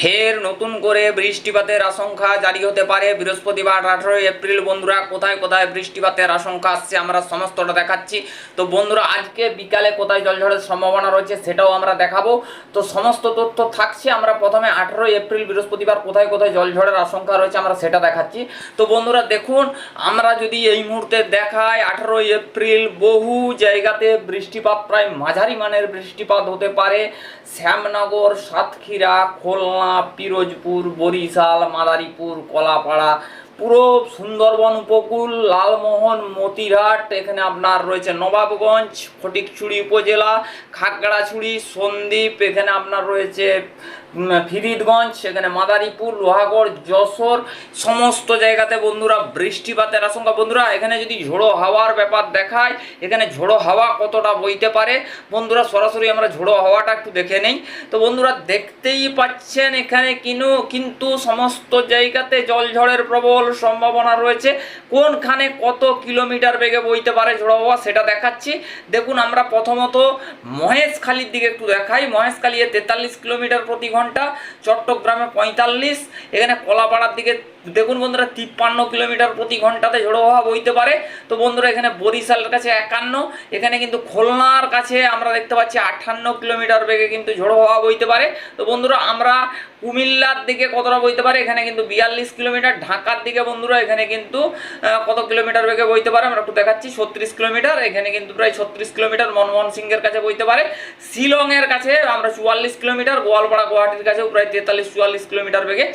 ফের নতুন করে বৃষ্টিপাতের আশঙ্কা জারি হতে পারে। বৃহস্পতিবার আঠারোই এপ্রিল, বন্ধুরা, কোথায় কোথায় বৃষ্টিপাতের আশঙ্কা আসছে আমরা সমস্তটা দেখাচ্ছি। তো বন্ধুরা, আজকে বিকালে কোথায় জলঝড়ের সম্ভাবনা রয়েছে সেটাও আমরা দেখাবো। তো সমস্ত তথ্য থাকছে, আমরা প্রথমে আঠারোই এপ্রিল, বৃহস্পতিবার কোথায় কোথায় জলঝড়ের আশঙ্কা রয়েছে আমরা সেটা দেখাচ্ছি। তো বন্ধুরা, দেখুন, আমরা যদি এই মুহূর্তে দেখাই, আঠারোই এপ্রিল বহু জায়গাতে বৃষ্টিপাত, প্রায় মাঝারি মানের বৃষ্টিপাত হতে পারে। শ্যামনগর, সাতক্ষীরা, খুলনা পিরোজপুর, বরিশাল, মাদারীপুর, কলাপাড়া, পুরো সুন্দরবন উপকূল, লালমোহন, মতিরহাট, এখানে আপনার রয়েছে নবাবগঞ্জ, ফটিকছুড়ি উপজেলা, খাগড়াছুড়ি, সন্দ্বীপ, এখানে আপনার রয়েছে ফিরিদগঞ্জ, সেখানে মাদারীপুর, লোহাগড়, যশোর, সমস্ত জায়গাতে বন্ধুরা বৃষ্টিপাতের আশঙ্কা। বন্ধুরা, এখানে যদি ঝোড়ো হাওয়ার ব্যাপার দেখায়, এখানে ঝোড়ো হাওয়া কতটা বইতে পারে? বন্ধুরা, সরাসরি আমরা ঝোড়ো হাওয়াটা একটু দেখে নেই। তো বন্ধুরা, দেখতেই পাচ্ছেন এখানে কিনু, কিন্তু সমস্ত জায়গাতে জলঝড়ের প্রবল সম্ভাবনা রয়েছে। কোনখানে কত কিলোমিটার বেগে বইতে পারে ঝোড়ো হাওয়া, সেটা দেখাচ্ছি। দেখুন, আমরা প্রথমত মহেশখালীর দিকে একটু দেখাই। মহেশখালী তেতাল্লিশ কিলোমিটার প্রতি ঘণ্টা চট্টগ্রামে পঁয়তাল্লিশ এখানে কলাপাড়ার দিকে দেখুন বন্ধুরা, তিপ্পান্ন কিলোমিটার প্রতি ঘন্টাতে ঝোড়ো হওয়া বইতে পারে। তো বন্ধুরা, এখানে বরিশালের কাছে একান্ন, এখানে কিন্তু খুলনার কাছে আমরা দেখতে পাচ্ছি আটান্ন কিলোমিটার বেগে কিন্তু ঝোড়ো হওয়া বইতে পারে। তো বন্ধুরা, আমরা কুমিল্লার দিকে কতটা বইতে পারে, এখানে কিন্তু বিয়াল্লিশ কিলোমিটার, ঢাকার দিকে বন্ধুরা, এখানে কিন্তু কত কিলোমিটার বেগে বইতে পারে, আমরা একটু দেখাচ্ছি, ছত্রিশ কিলোমিটার, এখানে কিন্তু প্রায় ছত্রিশ কিলোমিটার মনমোহন সিংয়ের কাছে বইতে পারে। শিলংয়ের কাছে আমরা চুয়াল্লিশ কিলোমিটার, গোয়ালপাড়া, গুয়াহাটির কাছেও প্রায় তেতাল্লিশ, চুয়াল্লিশ কিলোমিটার বেগে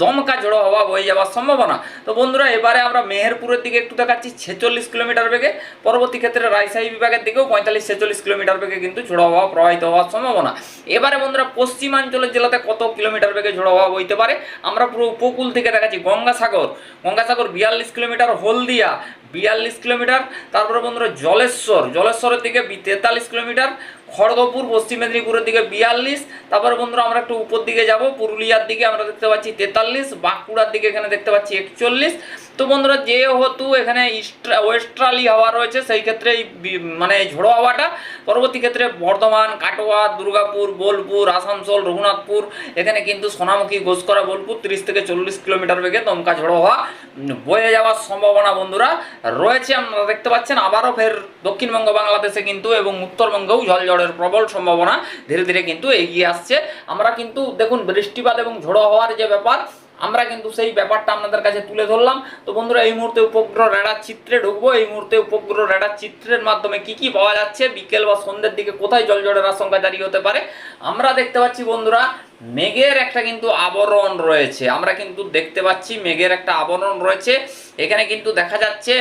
দমকা ঝোড়ো হওয়া বয়ে যাওয়ার সম্ভাবনা। তো বন্ধুরা, এবারে আমরা মেহেরপুরের দিকে একটু দেখাচ্ছি, ছেচল্লিশ কিলোমিটার বেগে। পরবর্তী ক্ষেত্রে রাজশাহী বিভাগের দিকেও পঁয়তাল্লিশ, ছেচল্লিশ কিলোমিটার বেগে কিন্তু ঝোড়ো হওয়া প্রবাহিত হওয়ার সম্ভাবনা। এবারে বন্ধুরা, পশ্চিমাঞ্চলের জেলাতে কত কিলোমিটার বেগে ঝোড়ো হওয়া বইতে পারে? আমরা পুরো উপকূল থেকে দেখাচ্ছি গঙ্গাসাগর। গঙ্গাসাগর বিয়াল্লিশ কিলোমিটার, হলদিয়া বিয়াল্লিশ কিলোমিটার। তারপরে বন্ধুরা, জলেশ্বর। জলেশ্বরের দিকে তেতাল্লিশ কিলোমিটার খড়গপুর, পশ্চিম মেদিনীপুরের দিকে বিয়াল্লিশ। তারপরে বন্ধুরা আমরা একটু উপর দিকে যাব, পুরুলিয়ার দিকে আমরা দেখতে পাচ্ছি তেতাল্লিশ, বাঁকুড়ার দিকে এখানে দেখতে পাচ্ছি একচল্লিশ। তো বন্ধুরা যেহেতু এখানে ওয়েস্ট্রালি হাওয়া রয়েছে, সেই ক্ষেত্রে মানে ঝোড়ো হাওয়াটা, পরবর্তী ক্ষেত্রে বর্ধমান, কাটোয়া, দুর্গাপুর, বোলপুর, আসানসোল, রঘুনাথপুর, এখানে কিন্তু সোনামুখী, ঘোষকরা, বোলপুর তিরিশ থেকে চল্লিশ কিলোমিটার বেগে দমকা ঝোড়ো হওয়া বয়ে যাওয়ার সম্ভাবনা বন্ধুরা রয়েছে। আপনারা দেখতে পাচ্ছেন, আবারও ফের দক্ষিণবঙ্গ, বাংলাদেশে কিন্তু এবং উত্তরবঙ্গেও ঝড়ের প্রবল সম্ভাবনা ধীরে ধীরে কিন্তু এগিয়ে আসছে। আমরা কিন্তু দেখুন, বৃষ্টিপাত এবং ঝোড়ো হওয়ার যে ব্যাপার, আমরা কিন্তু সেই ব্যাপারটা আপনাদের কাছে তুলে ধরলাম। তো বন্ধুরা, এই মুহূর্তে উপগ্রহ রেডার চিত্রে ঢুকবো। এই মুহূর্তে উপগ্রহ রেডার চিত্রের মাধ্যমে কি কি পাওয়া যাচ্ছে? বিকেল বা সন্ধ্যের দিকে কোথায় জলজটের আশঙ্কা জারি হতে পারে? আমরা দেখতে পাচ্ছি বন্ধুরা, মেঘের একটা কিন্তু আবরণ রয়েছে। আমরা কিন্তু দেখতে পাচ্ছি মেঘের একটা আবরণ রয়েছে। এখানে কিন্তু দেখা যাচ্ছে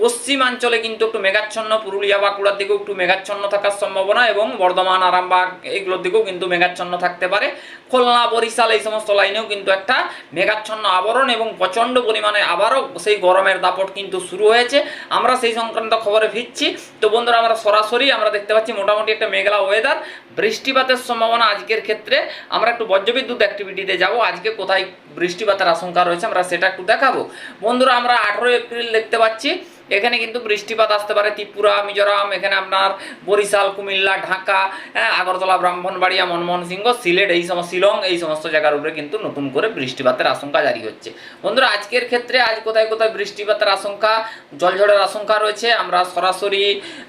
পশ্চিমাঞ্চলে কিন্তু একটু মেঘাচ্ছন্ন, পুরুলিয়া, বাঁকুড়ার দিকেও একটু মেঘাচ্ছন্ন থাকার সম্ভাবনা এবং বর্ধমান, আরামবাগ এইগুলোর দিকেও কিন্তু মেঘাচ্ছন্ন থাকতে পারে। খুলনা, বরিশাল এই সমস্ত লাইনেও কিন্তু একটা মেঘাচ্ছন্ন আবরণ এবং প্রচণ্ড পরিমাণে আবারও সেই গরমের দাপট কিন্তু শুরু হয়েছে। আমরা সেই সংক্রান্ত খবরে ফিরছি। তো বন্ধুরা, আমরা সরাসরি আমরা দেখতে পাচ্ছি মোটামুটি একটা মেঘলা ওয়েদার বৃষ্টিপাতের সম্ভাবনা আজকের ক্ষেত্রে আমরা একটু বজ্রবিদ্যুৎ অ্যাক্টিভিটিতে যাব। আজকে কোথায় বৃষ্টিপাতের আশঙ্কা রয়েছে, আমরা সেটা একটু দেখাবো। বন্ধুরা, আমরা আঠেরোই এপ্রিল দেখতে পাচ্ছি। এখানে কিন্তু বৃষ্টিপাত আসতে পারে ত্রিপুরা, মিজোরাম, এখানে আপনার বরিশাল, কুমিল্লা, ঢাকা হ্যাঁ আগরতলা, ব্রাহ্মণবাড়িয়া মনমোহন সিংহ সিলেট, এই সমস্ত, শিলং, এই সমস্ত জায়গার উপরে কিন্তু নতুন করে বৃষ্টিপাতের আশঙ্কা জারি হচ্ছে। বন্ধুরা, আজকের ক্ষেত্রে আজ কোথায় কোথায় বৃষ্টিপাতের আশঙ্কা, জলঝড়ের আশঙ্কা রয়েছে, আমরা সরাসরি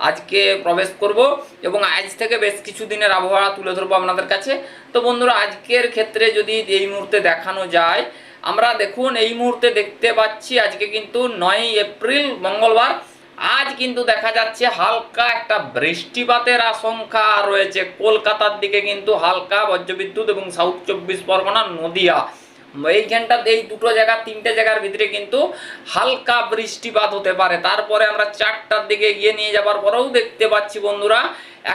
আজকে প্রবেশ করব এবং আজ থেকে বেশ কিছু দিনের আবহাওয়া তুলে ধরবো আপনাদের কাছে। তো বন্ধুরা, আজকের ক্ষেত্রে যদি এই মুহূর্তে দেখানো যায় আমরা দেখুন, এই মুহূর্তে দেখতে পাচ্ছি, আজকে কিন্তু নয় এপ্রিল, মঙ্গলবার। আজ কিন্তু দেখা যাচ্ছে হালকা একটা বৃষ্টিপাতের আশঙ্কা রয়েছে। কলকাতার দিকে কিন্তু হালকা বজ্রবিদ্যুৎ এবং সাউথ চব্বিশ পরগনা, নদিয়া। এইখানটা, এই দুটো জায়গা, তিনটে জায়গার ভিতরে কিন্তু হালকা বৃষ্টিপাত হতে পারে। তারপরে আমরা চারটার দিকে গিয়ে নিয়ে যাবার পরেও দেখতে পাচ্ছি বন্ধুরা,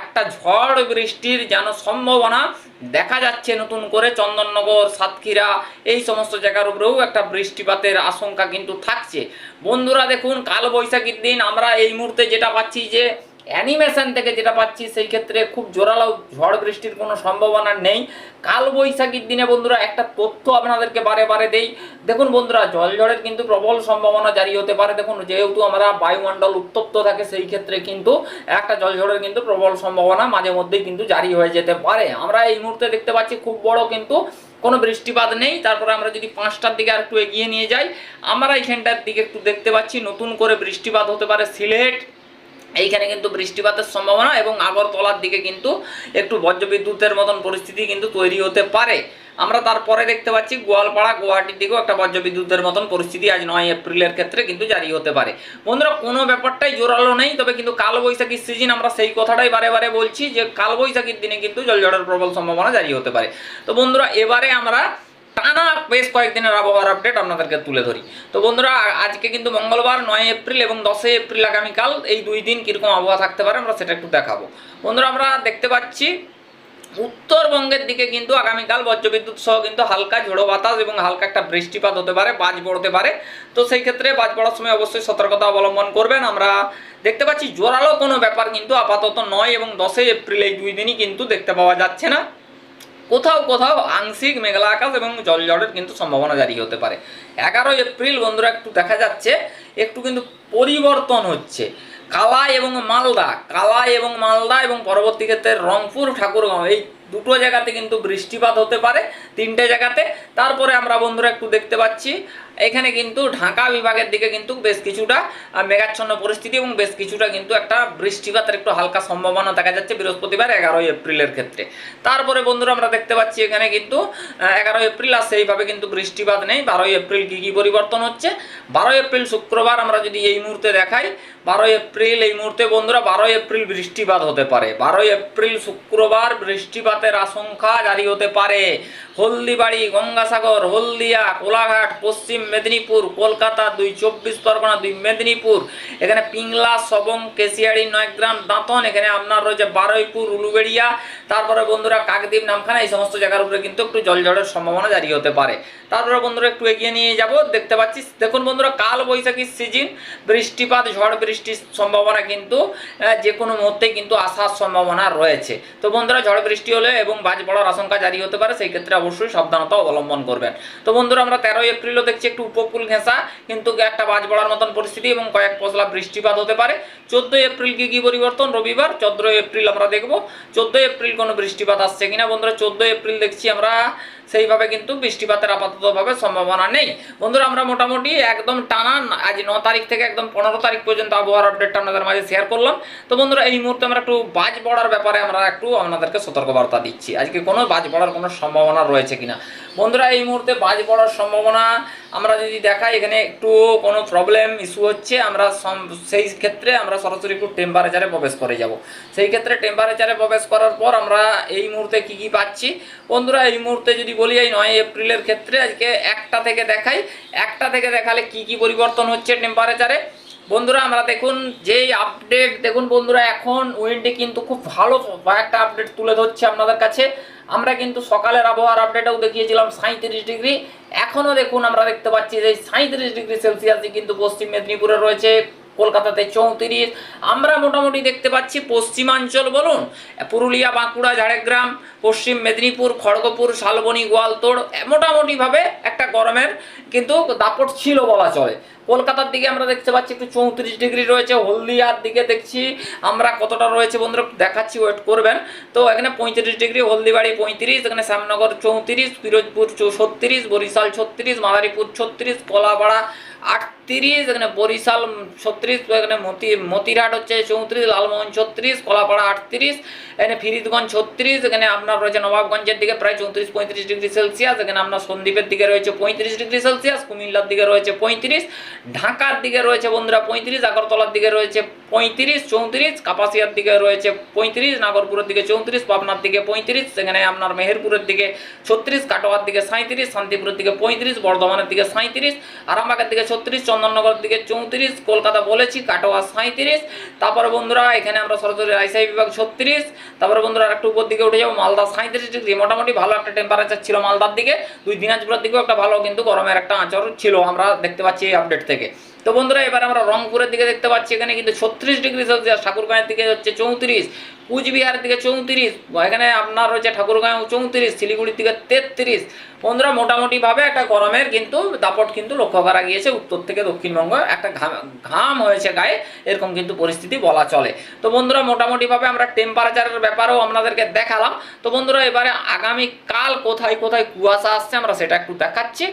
একটা ঝড় বৃষ্টির যেন সম্ভাবনা দেখা যাচ্ছে নতুন করে চন্দননগর, সাতক্ষীরা, এই সমস্ত জায়গার উপরেও একটা বৃষ্টিপাতের আশঙ্কা কিন্তু থাকছে। বন্ধুরা দেখুন কাল বৈশাখীর দিন আমরা এই মুহূর্তে যেটা পাচ্ছি যে অ্যানিমেশন থেকে যেটা পাচ্ছি, সেই ক্ষেত্রে খুব জোরালো ঝড় বৃষ্টির কোনো সম্ভাবনা নেই। কাল বৈশাখীর দিনে বন্ধুরা একটা তথ্য আপনাদেরকে বারে বারে দেই। দেখুন বন্ধুরা, জলঝড়ের কিন্তু প্রবল সম্ভাবনা জারি হতে পারে। দেখুন, যেহেতু আমরা বায়ুমণ্ডল উত্তপ্ত থাকে, সেই ক্ষেত্রে কিন্তু একটা জলঝড়ের কিন্তু প্রবল সম্ভাবনা মাঝে মধ্যেই কিন্তু জারি হয়ে যেতে পারে। আমরা এই মুহূর্তে দেখতে পাচ্ছি খুব বড় কিন্তু কোনো বৃষ্টিপাত নেই। তারপরে আমরা যদি পাঁচটার দিকে আর একটু এগিয়ে নিয়ে যাই, আমরা এইখানটার দিকে একটু দেখতে পাচ্ছি নতুন করে বৃষ্টিপাত হতে পারে সিলেট এইখানে কিন্তু বৃষ্টিপাতের সম্ভাবনা এবং আগরতলার দিকে কিন্তু একটু বজ্রবিদ্যুতের মতন পরিস্থিতি কিন্তু তৈরি হতে পারে। আমরা তারপরে দেখতে পাচ্ছি গোয়ালপাড়া, গুয়াহাটির দিকেও একটা বজ্রবিদ্যুতের মতন পরিস্থিতি আজ নয় এপ্রিলের ক্ষেত্রে কিন্তু জারি হতে পারে। বন্ধুরা, কোনো ব্যাপারটাই জোরালো নেই, তবে কিন্তু কালবৈশাখীর সিজন আমরা সেই কথাটাই বারে বারে বলছি যে কালবৈশাখীর দিনে কিন্তু জলঝড়ের প্রবল সম্ভাবনা জারি হতে পারে। তো বন্ধুরা, এবারে আমরা টানা বেশ কয়েকদিনের আবহাওয়ার আপডেট আপনাদেরকে তুলে ধরি। তো বন্ধুরা, আজকে কিন্তু মঙ্গলবার, নয় এপ্রিল এবং দশই এপ্রিল আগামীকাল এই দুই দিন কীরকম আবহাওয়া থাকতে পারে আমরা সেটা একটু দেখাবো। বন্ধুরা, আমরা দেখতে পাচ্ছি, উত্তরবঙ্গের দিকে কিন্তু আগামীকাল বজ্রবিদ্যুৎ সহ কিন্তু হালকা ঝোড়ো বাতাস এবং হালকা একটা বৃষ্টিপাত হতে পারে, বাজ পড়তে পারে। তো সেই ক্ষেত্রে বাজ পড়ার সময় অবশ্যই সতর্কতা অবলম্বন করবেন আমরা। দেখতে পাচ্ছি, জোরালো কোনো ব্যাপার কিন্তু আপাতত নয় এবং দশই এপ্রিল এই দুই দিনই কিন্তু দেখতে পাওয়া যাচ্ছে না। কোথাও কোথাও আংশিক মেঘলা আকাশ এবং জলঝড়ের কিন্তু সম্ভাবনা জারি হতে পারে। এগারোই এপ্রিল বন্ধুরা একটু দেখা যাচ্ছে, একটু কিন্তু পরিবর্তন হচ্ছে। কালা এবং মালদা কালা এবং মালদা এবং পরবর্তী ক্ষেত্রে রংপুর, ঠাকুরগাঁও, এই দুটো জায়গাতে কিন্তু বৃষ্টিপাত হতে পারে, তিনটে জায়গাতে। তারপরে আমরা বন্ধুরা একটু দেখতে পাচ্ছি এখানে কিন্তু ঢাকা বিভাগের দিকে কিন্তু বেশ কিছুটা মেঘাচ্ছন্ন পরিস্থিতি এবং বেশ কিছুটা কিন্তু একটা বৃষ্টিপাতের একটু হালকা সম্ভাবনা দেখা যাচ্ছে বৃহস্পতিবার এগারোই এপ্রিলের ক্ষেত্রে। তারপরে বন্ধুরা আমরা দেখতে পাচ্ছি এখানে কিন্তু এগারোই এপ্রিল আর সেইভাবে কিন্তু বৃষ্টিপাত নেই। বারোই এপ্রিল কী কী পরিবর্তন হচ্ছে? বারোই এপ্রিল শুক্রবার আমরা যদি এই মুহূর্তে দেখাই, বারোই এপ্রিল এই মুহূর্তে বন্ধুরা বারোই এপ্রিল বৃষ্টিপাত হতে পারে। বারোই এপ্রিল শুক্রবার বৃষ্টিপাতের আশঙ্কা জারি হতে পারে। হলদিবাড়ি, গঙ্গাসাগর, হলদিয়া, কোলাঘাট, পশ্চিম মেদিনীপুর, কলকাতা দুই, চব্বিশ পরগনা দুই, মেদিনীপুর। এখানে পিংলা, সবং, কেশিয়াড়ি, নয়গ্রাম, দাঁতন, এখানে আপনার রয়েছে বারুইপুর, উলুবেড়িয়া। তারপরে বন্ধুরা কাকদ্বীপ, নামখানা, এই সমস্ত জায়গার উপরে কিন্তু একটু জলঝড়ের সম্ভাবনা জারি হতে পারে। তারপরে বন্ধুরা একটু এগিয়ে নিয়ে যাব, দেখতে পাচ্ছি, দেখুন বন্ধুরা কাল বৈশাখীর সিজন, বৃষ্টিপাত, ঝড় বৃষ্টির সম্ভাবনা কিন্তু যে কোনো মুহূর্তেই কিন্তু আসার সম্ভাবনা রয়েছে। তো বন্ধুরা, ঝড় বৃষ্টি হলে এবং বাজ পড়ার আশঙ্কা জারি হতে পারে, সেই ক্ষেত্রে অবশ্যই সাবধানতা অবলম্বন করবেন। তো বন্ধুরা, আমরা তেরোই এপ্রিলও দেখছি একটু উপকূল ঘেঁষা, কিন্তু একটা বাজ পড়ার মতন পরিস্থিতি এবং কয়েক পশলা বৃষ্টিপাত হতে পারে। চোদ্দোই এপ্রিল কি কি পরিবর্তন? রবিবার। চোদ্দোই এপ্রিল আমরা দেখব। চোদ্দোই এপ্রিল কোনো বৃষ্টিপাত আসছে কিনা? বন্ধুরা, চোদ্দোই এপ্রিল দেখছি আমরা। সেইভাবে কিন্তু বৃষ্টিপাতের আপাততভাবে সম্ভাবনা নেই। বন্ধুরা, আমরা মোটামুটি একদম টানা আজ ন তারিখ থেকে একদম পনেরো তারিখ পর্যন্ত আবহাওয়ার আপডেটটা আপনাদের মাঝে শেয়ার করলাম। তো বন্ধুরা, এই মুহূর্তে আমরা একটু বাজ পড়ার ব্যাপারে আমরা একটু আপনাদেরকে সতর্কবার্তা দিচ্ছি। আজকে কোনো বাজ পড়ার কোনো সম্ভাবনা রয়েছে কিনা? বন্ধুরা, এই মুহূর্তে বাজ পড়ার সম্ভাবনা আমরা যদি দেখাই, এখানে একটু কোনো প্রবলেম ইস্যু হচ্ছে, আমরা সেই ক্ষেত্রে আমরা সরাসরি একটু টেম্পারেচারে প্রবেশ করে যাব। সেই ক্ষেত্রে টেম্পারেচারে প্রবেশ করার পর আমরা এই মুহূর্তে কি কি পাচ্ছি? বন্ধুরা, এই মুহূর্তে যদি বলি, এই নয় এপ্রিলের ক্ষেত্রে আজকে একটা থেকে দেখাই। একটা থেকে দেখালে কি কি পরিবর্তন হচ্ছে টেম্পারেচারে বন্ধুরা, আমরা দেখুন যেই আপডেট দেখুন বন্ধুরা, এখন উইন্ডে কিন্তু খুব ভালো কয়েকটা আপডেট তুলে ধরছে আপনাদের কাছে। আমরা কিন্তু সকালের আবহাওয়ার আপডেটেও দেখিয়েছিলাম সাঁত্রিশ ডিগ্রি। এখনও দেখুন আমরা দেখতে পাচ্ছি যে সাঁত্রিশ ডিগ্রি সেলসিয়াসই কিন্তু পশ্চিম মেদিনীপুরে রয়েছে। কলকাতাতে চৌত্রিশ, আমরা মোটামুটি দেখতে পাচ্ছি পশ্চিমাঞ্চল, বলুন, পুরুলিয়া, বাঁকুড়া, ঝাড়গ্রাম, পশ্চিম মেদিনীপুর, খড়গপুর, শালবনী, গোয়ালতোড় মোটামুটিভাবে একটা গরমের কিন্তু দাপট ছিল বলা চলে। কলকাতার দিকে আমরা দেখতে পাচ্ছি একটু চৌত্রিশ ডিগ্রি রয়েছে, হলদিয়ার দিকে দেখছি আমরা কতটা রয়েছে বন্ধুরা, দেখাচ্ছি, ওয়েট করবেন। তো এখানে পঁয়ত্রিশ ডিগ্রি, হলদিবাড়ি পঁয়ত্রিশ, এখানে শ্যামনগর চৌত্রিশ, পিরোজপুর ছত্রিশ বরিশাল ছত্রিশ, মাদারীপুর ছত্রিশ, কলাপাড়া আটত্রিশ এখানে বরিশাল ছত্রিশ, এখানে মতি, মতিরহাট হচ্ছে চৌত্রিশ, লালমোহন ছত্রিশ, কলাপাড়া আটত্রিশ, এখানে ফিরিদগঞ্জ ছত্রিশ, এখানে আপনার রয়েছে নবাবগঞ্জের দিকে প্রায় চৌত্রিশ, পঁয়ত্রিশ ডিগ্রি সেলসিয়াস, এখানে আপনার সন্দ্বীপের দিকে রয়েছে পঁয়ত্রিশ ডিগ্রি সেলসিয়াস, কুমিল্লার দিকে রয়েছে পঁয়ত্রিশ, ঢাকার দিকে রয়েছে বন্ধুরা পঁয়ত্রিশ, আগরতলার দিকে রয়েছে পঁয়ত্রিশ, চৌত্রিশ, কাপাসিয়ার দিকে রয়েছে পঁয়ত্রিশ, নাগরপুরের দিকে চৌত্রিশ, পাবনার দিকে পঁয়ত্রিশ সেখানে আপনার মেহেরপুরের দিকে ছত্রিশ, কাটোয়ার দিকে সাঁত্রিশ শান্তিপুরের দিকে পঁয়ত্রিশ, বর্ধমানের দিকে সাঁত্রিশ আরামবাগের দিকে ছত্রিশ চন্দননগরের দিকে চৌত্রিশ, কলকাতা বলেছি, কাটোয়া সাঁত্রিশ তারপর বন্ধুরা, এখানে আমরা সরাসরি রাজশাহী বিভাগ ছত্রিশ। তারপরে বন্ধুরা একটু উপর দিকে উঠে যাব, মালদা সাঁত্রিশ ডিগ্রি। মোটামুটি ভালো একটা টেম্পারেচার ছিল মালদার দিকে। দুই দিনাজপুরের দিকেও একটা ভালো কিন্তু গরমের একটা আচরণ ছিল, আমরা দেখতে পাচ্ছি এই আপডেট থেকে। তো বন্ধুরা, এবার আমরা রংপুরের দিকে দেখতে পাচ্ছি এখানে কিন্তু ছত্রিশ ডিগ্রি সেলসিয়াস, ঠাকুরগাঁয়ের দিকে হচ্ছে চৌত্রিশ, কুচবিহারের দিকে চৌত্রিশ, এখানে আপনার হচ্ছে ঠাকুরগাঁও চৌত্রিশ, শিলিগুড়ির দিকে তেত্রিশ। বন্ধুরা, মোটামুটিভাবে একটা গরমের কিন্তু দাপট কিন্তু লক্ষ্য করা গিয়েছে। উত্তর থেকে দক্ষিণবঙ্গ একটা ঘাম ঘাম হয়েছে গায়ে, এরকম কিন্তু পরিস্থিতি বলা চলে। তো বন্ধুরা, মোটামুটিভাবে আমরা টেম্পারেচারের ব্যাপারেও আপনাদেরকে দেখালাম। তো বন্ধুরা, এবারে আগামী কাল কোথায় কোথায় কুয়াশা আসছে আমরা সেটা একটু দেখাচ্ছি।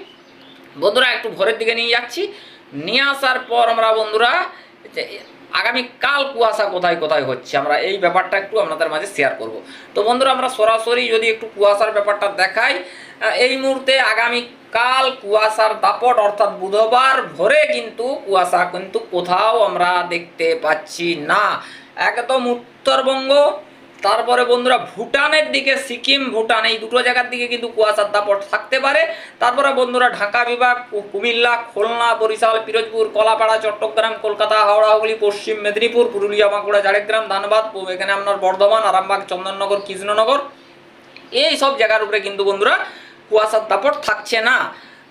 বন্ধুরা, একটু ভোরের দিকে নিয়ে যাচ্ছি। নিয়ে আসার পর আমরা বন্ধুরা আগামী কাল কুয়াশা কোথায় কোথায় হচ্ছে, আমরা এই ব্যাপারটা একটু আপনাদের মাঝে শেয়ার করব। তো বন্ধুরা, আমরা সরাসরি যদি একটু কুয়াশার ব্যাপারটা দেখাই এই মুহূর্তে আগামী কাল কুয়াশার দাপট অর্থাৎ বুধবার ভোরে কিন্তু কুয়াশা কিন্তু কোথাও আমরা দেখতে পাচ্ছি না। একদম উত্তরবঙ্গ তারপরে বন্ধুরা ভুটানের দিকে, সিকিম, ভুটান, এই দুটো জায়গার দিকে কিন্তু কুয়াশার দাপট থাকতে পারে। তারপরে বন্ধুরা ঢাকা বিভাগ কুমিল্লা, খুলনা, বরিশাল, পিরোজপুর, কলাপাড়া, চট্টগ্রাম, কলকাতা, হাওড়া, হুগলি, পশ্চিম মেদিনীপুর, পুরুলিয়া, বাঁকুড়া, ঝাড়গ্রাম, ধানবাদ এখানে আপনার বর্ধমান, আরামবাগ, চন্দননগর, কৃষ্ণনগর। এই সব জায়গার উপরে কিন্তু বন্ধুরা কুয়াশার দাপট থাকছে না।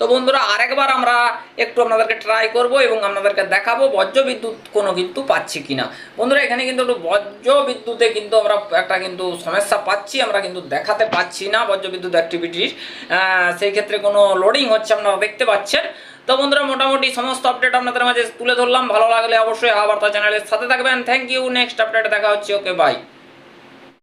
তো বন্ধুরা, আরেকবার আমরা একটু আপনাদেরকে ট্রাই করব এবং আপনাদেরকে দেখাবো বজ্র বিদ্যুৎ কোনো কিন্তু পাচ্ছি কিনা। বন্ধুরা, এখানে কিন্তু একটু বজ্র বিদ্যুতে কিন্তু আমরা একটা কিন্তু সমস্যা পাচ্ছি, আমরা কিন্তু দেখাতে পাচ্ছি না বজ্র বিদ্যুৎ অ্যাক্টিভিটির সেই ক্ষেত্রে কোনো লোডিং হচ্ছে আপনারা দেখতে পাচ্ছেন। তো বন্ধুরা, মোটামুটি সমস্ত আপডেট আপনাদের মাঝে তুলে ধরলাম। ভালো লাগলে অবশ্যই আবার চ্যানেলের সাথে থাকবেন। থ্যাংক ইউ নেক্সট আপডেট দেখা হচ্ছে। Okay bye